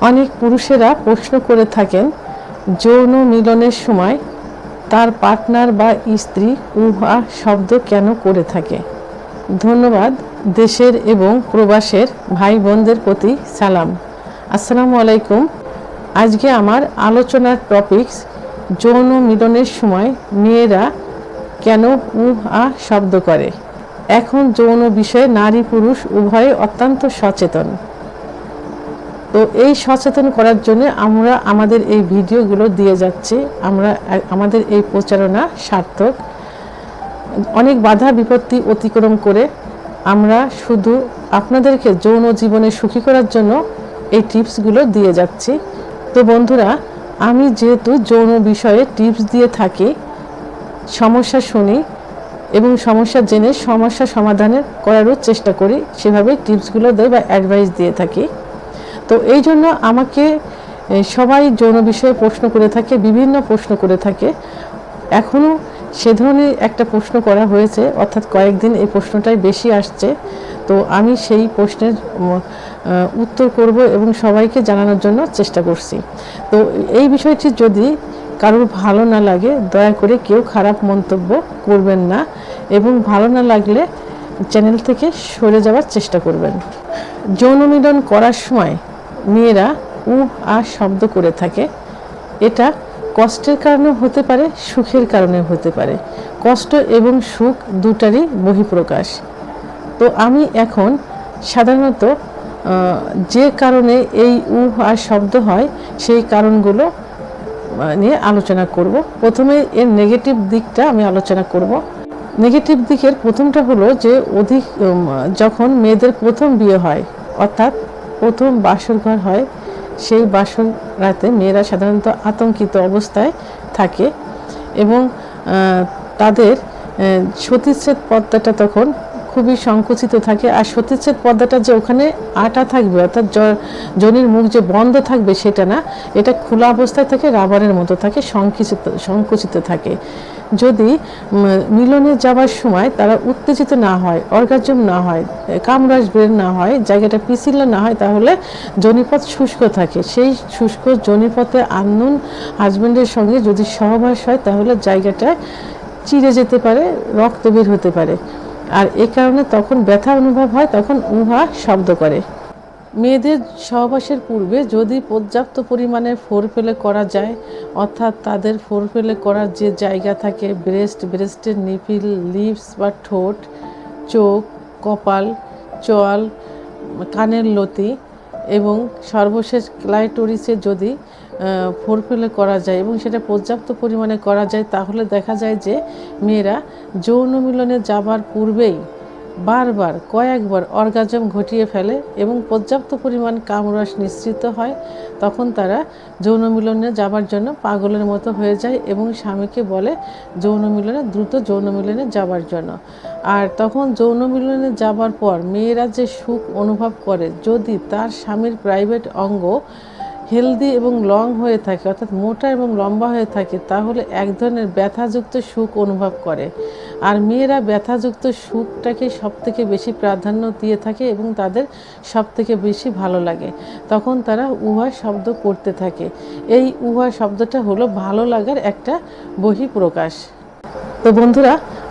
অনেক পুরুষেরা প্রশ্ন করে থাকেন, যৌন মিলনের সময় তার পার্টনার বা স্ত্রী উহা শব্দ কেন করে থাকে? ধন্যবাদ, দেশের এবং প্রবাসের ভাই বোনদের প্রতি সালাম। আসসালামু আলাইকুম। আজকে আমার আলোচনার টপিকস, যৌন মিলনের সময় মেয়েরা কেন উহ শব্দ করে? এখন যৌন বিষয়ে নারী পুরুষ উভয়ে অত্যন্ত সচেতন। তো এই সচেতন করার জন্য আমরা আমাদের এই ভিডিওগুলো দিয়ে যাচ্ছি। আমরা, আমাদের এই প্রচারণা সার্থক। অনেক বাধা বিপত্তি অতিক্রম করে আমরা শুধু আপনাদেরকে যৌন জীবনে সুখী করার জন্য এই টিপসগুলো দিয়ে যাচ্ছি। তো বন্ধুরা, আমি যেহেতু যৌন বিষয়ে টিপস দিয়ে থাকি, সমস্যা শুনি এবং সমস্যা জেনে সমস্যা সমাধানের করারও চেষ্টা করি সেভাবে টিপসগুলো দেয় বা অ্যাডভাইস দিয়ে থাকি। তো এই জন্য আমাকে সবাই যৌন বিষয়ে প্রশ্ন করে থাকে, বিভিন্ন প্রশ্ন করে থাকে। এখনও সে ধরনের একটা প্রশ্ন করা হয়েছে, অর্থাৎ কয়েকদিন এই প্রশ্নটাই বেশি আসছে। তো আমি সেই প্রশ্নের উত্তর করব এবং সবাইকে জানানোর জন্য চেষ্টা করছি। তো এই বিষয়টি যদি কারোর ভালো না লাগে, দয়া করে কেউ খারাপ মন্তব্য করবেন না এবং ভালো না লাগলে চ্যানেল থেকে সরে যাওয়ার চেষ্টা করবেন। যৌন মিলন করার সময় মেয়েরা উ, আ শব্দ করে থাকে। এটা কষ্টের কারণে হতে পারে, সুখের কারণে হতে পারে। কষ্ট এবং সুখ দুটারই বহিঃপ্রকাশ। তো আমি এখন সাধারণত যে কারণে এই উ আর শব্দ হয়, সেই কারণগুলো নিয়ে আলোচনা করব। প্রথমে এর নেগেটিভ দিকটা আমি আলোচনা করব। নেগেটিভ দিকের প্রথমটা হলো যে অধিক যখন মেয়েদের প্রথম বিয়ে হয়, অর্থাৎ প্রথম বাসর ঘর হয়, সেই বাসর রাতে মেয়েরা সাধারণত আতঙ্কিত অবস্থায় থাকে এবং তাদের সতীশ্রেত পর্দাটা তখন খুবই সংকুচিত থাকে। আর সতীচ্ছেদ পর্দাটা যে ওখানে আটা থাকবে, অর্থাৎ জনির মুখ যে বন্ধ থাকবে সেটা না, এটা খোলা অবস্থায় থাকে রাবারের মতো থাকে, সংকুচিত সংকুচিত থাকে। যদি মিলনে যাওয়ার সময় তারা উত্তেজিত না হয়, অর্গাজম না হয়, কামরাস বের না হয়, জায়গাটা পিছিল না হয়, তাহলে জনিপথ শুষ্ক থাকে। সেই শুষ্ক জনিপথে আননোন হাজব্যান্ডের সঙ্গে যদি সহবাস হয়, তাহলে জায়গাটায় চিড়ে যেতে পারে রক্ত বের হতে পারে। আর এ কারণে তখন ব্যথা অনুভব হয়, তখন উহা শব্দ করে। মেয়েদের সহবাসের পূর্বে যদি পর্যাপ্ত পরিমাণে ফোর ফেলে করা যায়, অর্থাৎ তাদের ফোর ফেলে করার যে জায়গা থাকে, ব্রেস্ট, ব্রেস্টের নিপিল লিপস বা ঠোঁট, চোখ, কপাল, চোয়াল, কানের লতি এবং সর্বশেষ ক্লাইটোরিসে যদি ফোর পেলে করা যায় এবং সেটা পর্যাপ্ত পরিমাণে করা যায়, তাহলে দেখা যায় যে মেয়েরা যৌন মিলনে যাবার পূর্বেই বারবার, কয়েকবার অর্গাজম ঘটিয়ে ফেলে এবং পর্যাপ্ত পরিমাণ কামরস নিঃসৃত হয়, তখন তারা যৌন মিলনে যাবার জন্য পাগলের মতো হয়ে যায় এবং স্বামীকে বলে যৌন মিলনে, দ্রুত যৌন মিলনে যাবার জন্য। আর তখন যৌন মিলনে যাবার পর মেয়েরা যে সুখ অনুভব করে, যদি তার স্বামীর প্রাইভেট অঙ্গ হেলদি এবং লং হয়ে থাকে, অর্থাৎ মোটা এবং লম্বা হয়ে থাকে, তাহলে এক ধরনের ব্যথাযুক্ত সুখ অনুভব করে। আর মেয়েরা ব্যথাযুক্ত সুখটাকে সব থেকে বেশি প্রাধান্য দিয়ে থাকে এবং তাদের সব থেকে বেশি ভালো লাগে। তখন তারা উহা শব্দ করতে থাকে। এই উহা শব্দটা হলো ভালো লাগার একটা বহিঃপ্রকাশ। তো বন্ধুরা